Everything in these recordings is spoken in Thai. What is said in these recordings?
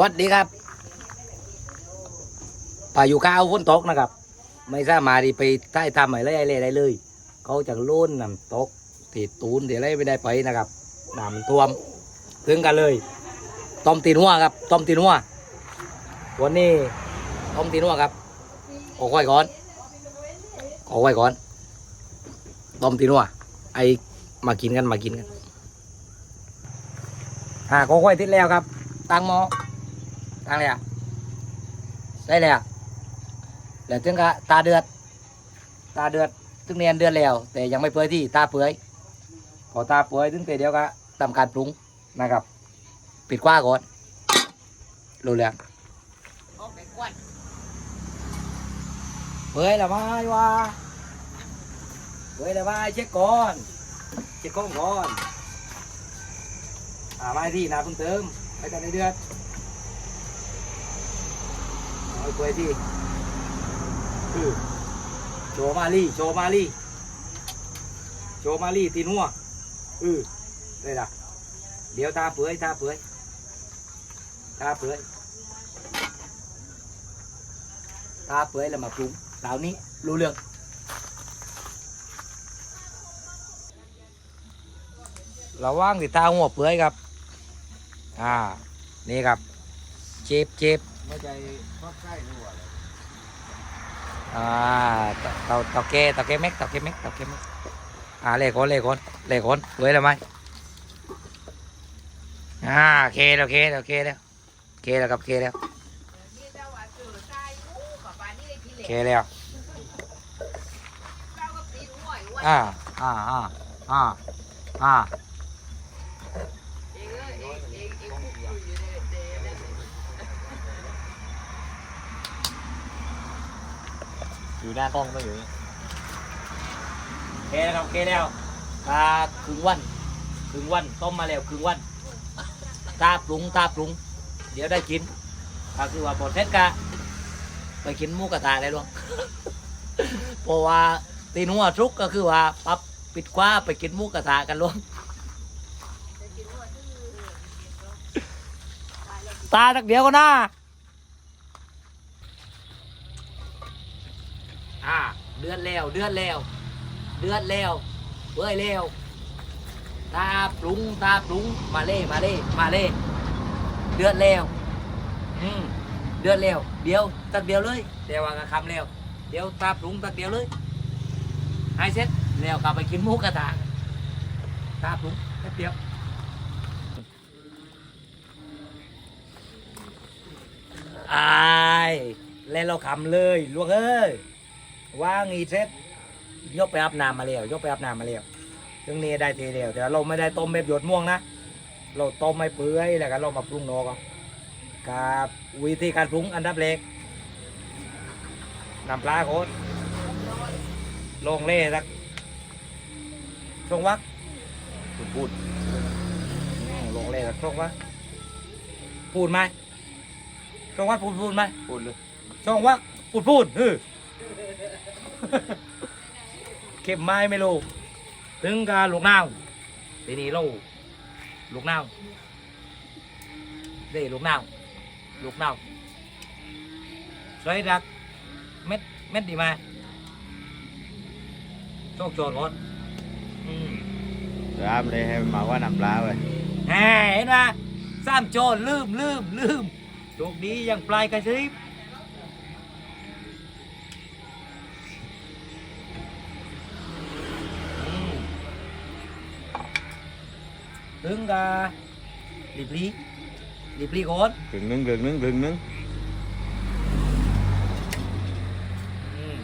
วัสดีครับพายุข้าวฝนตกนะครับ ไม่สามารถไปใต้ทำอะไรอะไรได้เลย เขาจะโล้นน้ำตกตีตูนตีอะไรไม่ได้ไปนะครับน้ำท่วมถึงกันเลย ต้มตีนหัวครับ ต้มตีนหัววันนี้ต้มตีนหัวครับขอไว้ก่อนขอไว้ก่อน ต้มตีนหัวไอมากินกันมากินกันอ่าขอไว้ทิศแล้วครับ ตั้งหม้อ ตั้งเลยอะได้เลยอะแล้วถึงกะตาเดือด ตาเดือดถึงเนียนเดือดแล้ว แต่ยังไม่เปื่อยที่ตาเปื่อยพอตาเปื่อยถึงแต่เดียวก็ทำการปรุงนะครับ ปิดกว้าก่อนรู้แล้วเปื่อยล้วไหมวะเปื่อยล้วไหมเช็คก่อนเช็คก้องก่อนอ่าไม่ที่นาเพิ่งเติมไปกันในเดือด เอาเปื่อยที่คือโชว์มาลี่โชว์มาลี่โชว์มาลี่ตีนัวอือเลยล่ะ เดี๋ยวตาเปื่อยตาเปื่อยตาเปื่อยตาเปื่อยแล้วมาปรุงเหล่านี้รู้เรื่องระว่างที่ตาหัวเปื่อยครับ อ่า นี่ครับ เจ็บเจ็บ ไม่ใจทอดไส้นี่หว่าเลยอ่าเตาเตาเตาแกเตาแกเม็กเตาแกเม็กเตาแกเม็กอ่าเล่ก่อนเล่ก่อนเล่ก่อนเปื่อยแล้วไหมอ่าเคแล้วเคแล้วเคแล้วเคแล้วครับเคแล้วเคแล้วอ่าอ่าอ่าอ่า อ่าอยู่หน้ากล้องไม่อยู่นี่เคแล้วครับเคแล้วตาครึ่งวันครึ่งวันต้มมาแล้วครึ่งวันตาปรุงตาปรุง เดี๋ยวได้กินก็คือว่าบดเทศกะไปกินหมูกระทะได้หรวงเพราะว่าตีนหัวทุกก็คือว่าปั๊บปิดกว้าไปกินหมูกระทะกันหลวงตาตักเดียวก็น่าอ่า เดือนแล้วเดือนแล้วเดือนแล้วเว้ยแล้วตาปรุงตาปรุงมาเล่มาเล่มาเล่เดือนแล้วอืมเดือนแล้วเดียวตักเดียวเลยเดี๋ยวว่าก็คำแล้วเดี๋ยวตาปรุงตักเดียวเลยให้เสร็จแล้วกลับไปกินหมูกระทะตาปรุงแป๊บเดียวอายเล่นเราขำเลยลูกเอ้ย ว่างอีเซ็ตยกไปอาบน้ำมาแล้วยกไปอาบน้ำมาแล้วซึ่งนี้ได้ทีเดียวแต่เราไม่ได้ต้มแบบหยดม่วงนะ เราต้มไม่เปื่อยแล้วก็เรามาปรุงนอกเอากับวิธีการปรุงอันดับแรกน้ำปลาโคตรลงเล่สักช่วงวักพูดพูดอืมลงเล่สักช่วงวักพูดไหมช่องวัดพูดพูดไหมพูดเลยช่องวัดพูดพูดเออ เก็บไม้ไม่รู้ถึงกับลูกนาวทีนี้เราลูกนาวเด้ลูกนาวลูกนาวใส่ดักเม็ดเม็ดดีมาโชคโชนหมดอืมรามเลยให้มาว่าน้ำปลาไปแหมเห็นไหมสามโจรลืมลืมลืมโชคดียังปลายกระซิบ ถึงกะรีบรีรีบรีก่อนกึ่งนึงกึ่งนึงกึ่งนึงอืม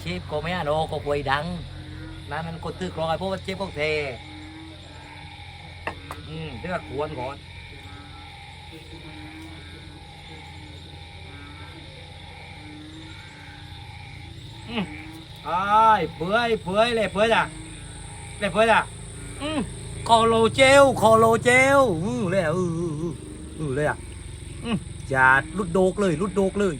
เชฟก็ไม่อ่านโอก็ป่วยดังนั่นมันคนตื้อกรอยเพราะว่าเชฟก็เทอืมถึงกับควรก่อนอืมไอ้ายเปื่อยเปื่อยเลยเปื่อยจ้ะเลยเปื่อยจ้ะอืม คอโลเจลคอโลเจลอืมเลยอะอืออืออือเลยอะอืมจัดลุดโดกเลยลุดโดกเลย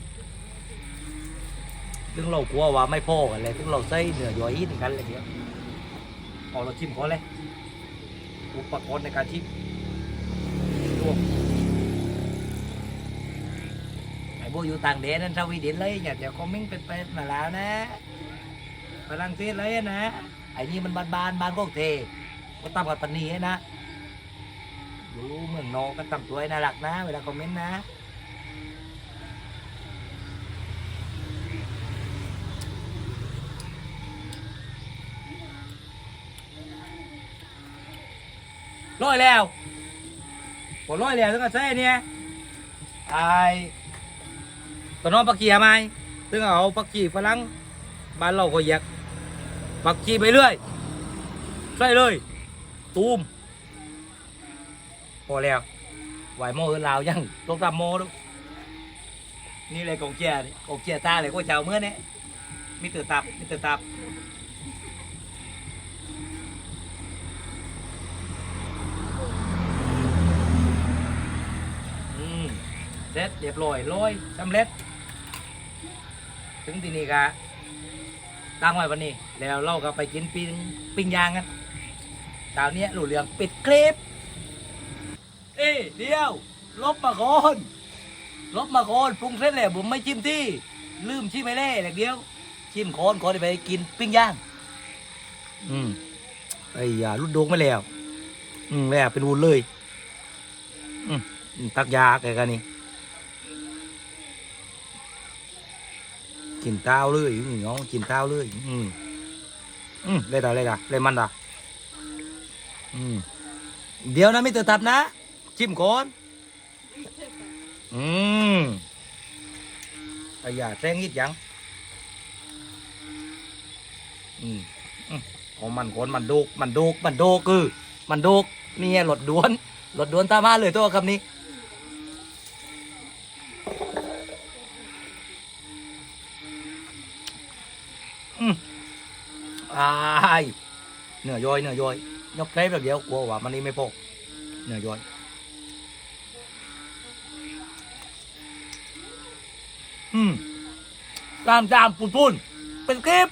ถึงเรากลัวว่าไม่พอกันเลยถึงเราใส่เนื้อย่อยนกันเลยเดียวเอาเราชิมก่อนเลยอุปกรณ์ในการชิมลวกพวกอยู่ต่างแดนนั้นสวีเดนเลยอย่าเดี๋ยวคอมมนต์เป็นเป็นมาแล้วนะฝรั่งเศสเลยนะไอ้นี่มันบานบานๆบานพวกเท ก็ตามกับปนีนะ ดูเมืองนอกก็ตามตัวน่ารักนะ เวลาคอมเมนต์นะร้อยแล้วพอร้อยแล้วถึงก็ใส่เนี่ยไอ้ตอนน้องปักกี้ทำไมถึงเอาปักกี้ฝรั่งบ้านเราก็อยากปักกี้ไปเรื่อยใส่เลย ตูมพอแล้วไหวโม่เอินลาวยังต้องทำโมดูนี่เลยกองเชียร์กองเชียร์ตาเลยก็เจ้าเมื่อเนี่ยมิเตอร์ตับมิเตอร์ตับอืมเสร็จเรียบร้อยร้อยสำเร็จ ถึงที่นี่กะตั้งไว้วันนี้ แล้วเราก็ไปกินปิ้งปิ้งย่างกัน ตาวเนี้ยหลูเหลืองปิดคลิปเอ้เดียว ลบมาก่อนลบมาก่อนปรุงเสร็จแล้วผมไม่ชิมที่ ลืมชิมไม่เล่แหลกเดียว ชิมโคนก่อนไปกินปิ้งย่าง อืมไอ้ยาลุดโดงไม่แล้ว อืมแล้วเป็นวุ้นเลย อืมตักยาแกกันนี่กินเต้าเลยอืมน้องกินเต้าเลย อืมอืมเลยด่าเลยด่าเลยมันด่า อืมเดี๋ยวนะไม่เตือตับนะชิมก่อนอืมไอ้ยาแซงนิดยังอืมอืมของมันคนมันโดกมันโดกมันโดกคือมันโดกนี่ไงรถด่วนรถด่วนตามาเลยตัวคำนี้อืมอายเหนื้อย่อยเหนื้อย่อย ยกเทปแบบเดียวกลัวว่ามันนี่ไม่พกเนื้อย่อยอืมตามตามปุ่นปุ่นเป็นคลิป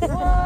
Whoa.